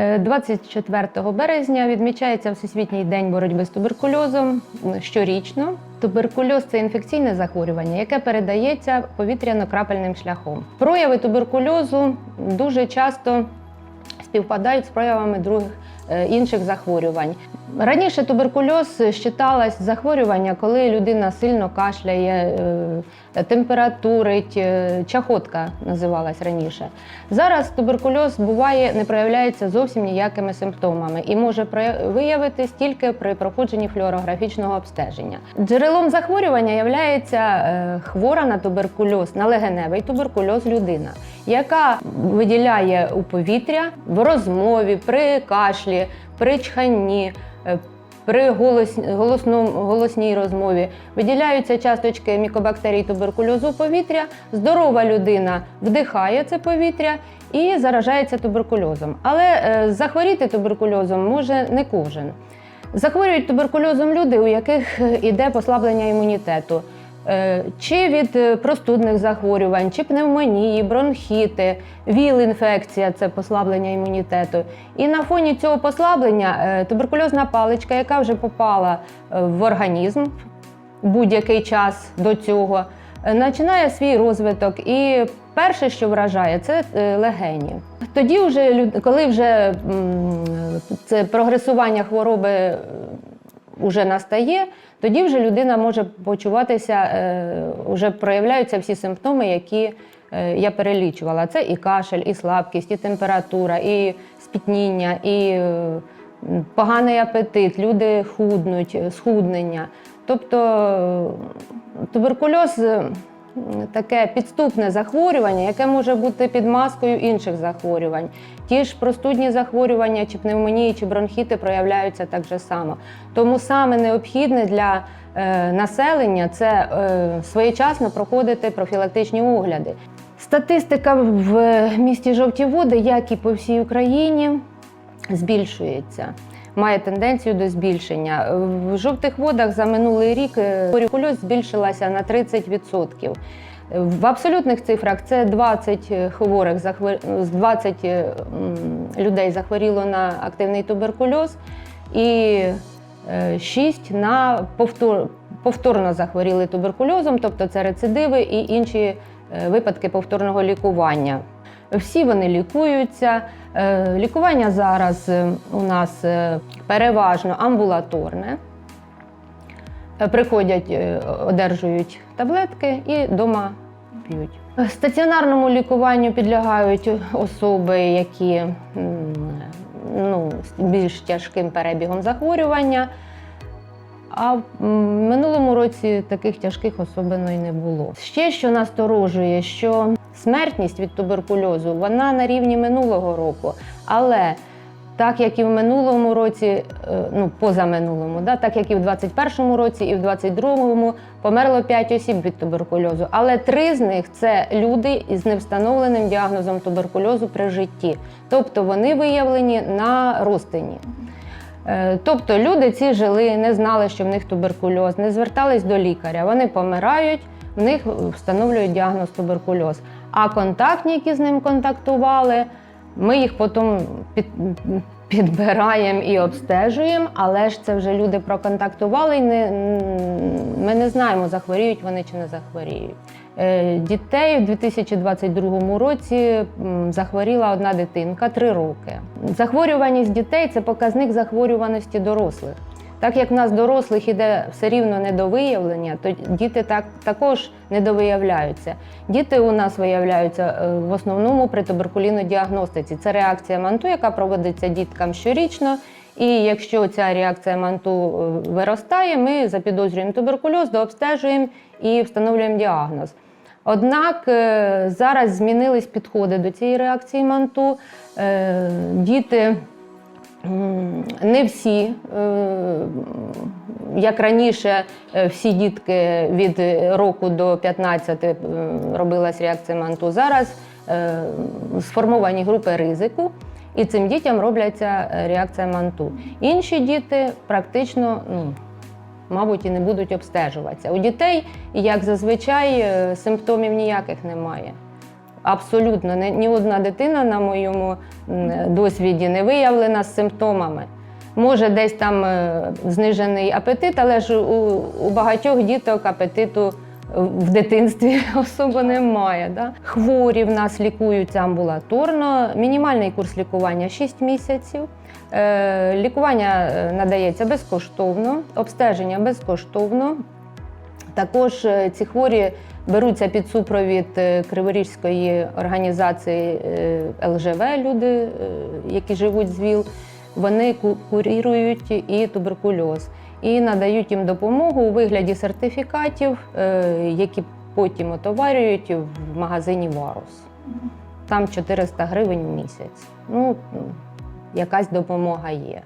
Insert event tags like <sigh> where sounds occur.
Е, 24 березня відмічається Всесвітній день боротьби з туберкульозом щорічно. Туберкульоз це інфекційне захворювання, яке передається повітряно-крапельним шляхом. Прояви туберкульозу дуже часто співпадають з проявами других е, інших захворювань. Раніше туберкульоз вважалось захворювання, коли людина сильно кашляє, е, температурить, е, чахотка називалась раніше. Зараз туберкульоз буває, не проявляється зовсім ніякими симптомами і може виявитись тільки при проходженні флюорографічного обстеження. Джерелом захворювання є хвора на туберкульоз, на легеневий туберкульоз людина, яка виділяє у повітря в розмові, при кашлі, при чханні. е, При голос, голосному, голосній розмові виділяються часточки мікобактерій туберкульозу повітря. Здорова людина вдихає це повітря і заражається туберкульозом. Але е, захворіти туберкульозом може не кожен. Захворюють туберкульозом люди, у яких е, іде послаблення імунітету. Е, Чи від е, простудних захворювань, чи пневмонії, бронхіти, ВІЛ-інфекція це послаблення імунітету. І на фоні цього послаблення е, туберкульозна паличка, яка вже попала в організм будь-який час до цього, починає свій розвиток. І перше, що вражає, це легені. Тоді, вже, коли вже це прогресування хвороби вже настає, тоді вже людина може почуватися, е, вже проявляються всі симптоми, які е, я перелічувала. Це і кашель, і слабкість, і температура, і спітніння, і е, поганий апетит, люди худнуть, е, схуднення. Тобто е, туберкульоз е, таке підступне захворювання, яке може бути під маскою інших захворювань. Ті ж простудні захворювання, чи пневмонії, чи бронхіти проявляються так же само. Тому саме необхідне для е, населення це е, своєчасно проходити профілактичні огляди. Статистика в місті Жовті Води, як і по всій Україні, збільшується. Має тенденцію до збільшення. В жовтих водах за минулий рік е, збільшилася на 30%. В абсолютних цифрах це 20 хворих захвер- з 20 людей захворіло на активний туберкульоз і 6 на повтор, повторно захворіли туберкульозом, тобто це рецидиви і інші е, випадки повторного лікування. Всі вони лікуються. Е, Лікування зараз е, у нас е, переважно амбулаторне. Приходять, одержують таблетки і вдома п'ють. Стаціонарному лікуванню підлягають особи, які ну, з більш тяжким перебігом захворювання. А в минулому році таких тяжких особливо й не було. Ще що насторожує, що смертність від туберкульозу вона на рівні минулого року, але так як і в минулому році, е, ну позаминулому, да, так як і в 21-му році, і в 22-му померло 5 осіб від туберкульозу. Але три з них це люди із невстановленим діагнозом туберкульозу при житті, тобто вони виявлені на розтині. Е, Тобто люди ці жили, не знали, що в них туберкульоз, не звертались до лікаря. Вони помирають, в них встановлюють діагноз туберкульоз. А контактні, які з ним контактували, ми їх потім під, підбираємо і обстежуємо, але ж це вже люди проконтактували, і не, ми не знаємо, захворіють вони чи не захворіють. Е, Дітей у 2022 році захворіла одна дитинка 3 роки. Захворюваність дітей це показник захворюваності дорослих. Так як в нас дорослих іде все рівно недовиявлення, то діти так, також недовиявляються. Діти у нас виявляються е, в основному при туберкулінодіагностиці. Це реакція манту, яка проводиться діткам щорічно. І якщо ця реакція манту е, виростає, ми запідозрюємо туберкульоз, дообстежуємо і встановлюємо діагноз. Однак е, зараз змінились підходи до цієї реакції манту. Е, Діти не всі, е, як раніше, всі дітки від року до 15 е, робилась реакція манту. Зараз сформовані групи ризику. І цим дітям робляться реакція манту. Інші діти практично, ну, мабуть, і не будуть обстежуватися. У дітей, як зазвичай, е, симптомів ніяких немає. Абсолютно ні, одна дитина на моєму досвіді не виявлена з симптомами. Може, десь там е, знижений апетит, але ж у багатьох діток апетиту в дитинстві <laughs> особо немає. Да? Хворі в нас лікуються амбулаторно. Мінімальний курс лікування 6 місяців. Е, Лікування е, надається безкоштовно, обстеження безкоштовно. Також е, ці хворі беруться під супровід Криворізької організації ЛЖВ, люди, які живуть з ВІЛ. Вони курірують і туберкульоз і надають їм допомогу у вигляді сертифікатів, е, які потім отоварюють в магазині Варус. Там 400 гривень в місяць. Ну, якась допомога є.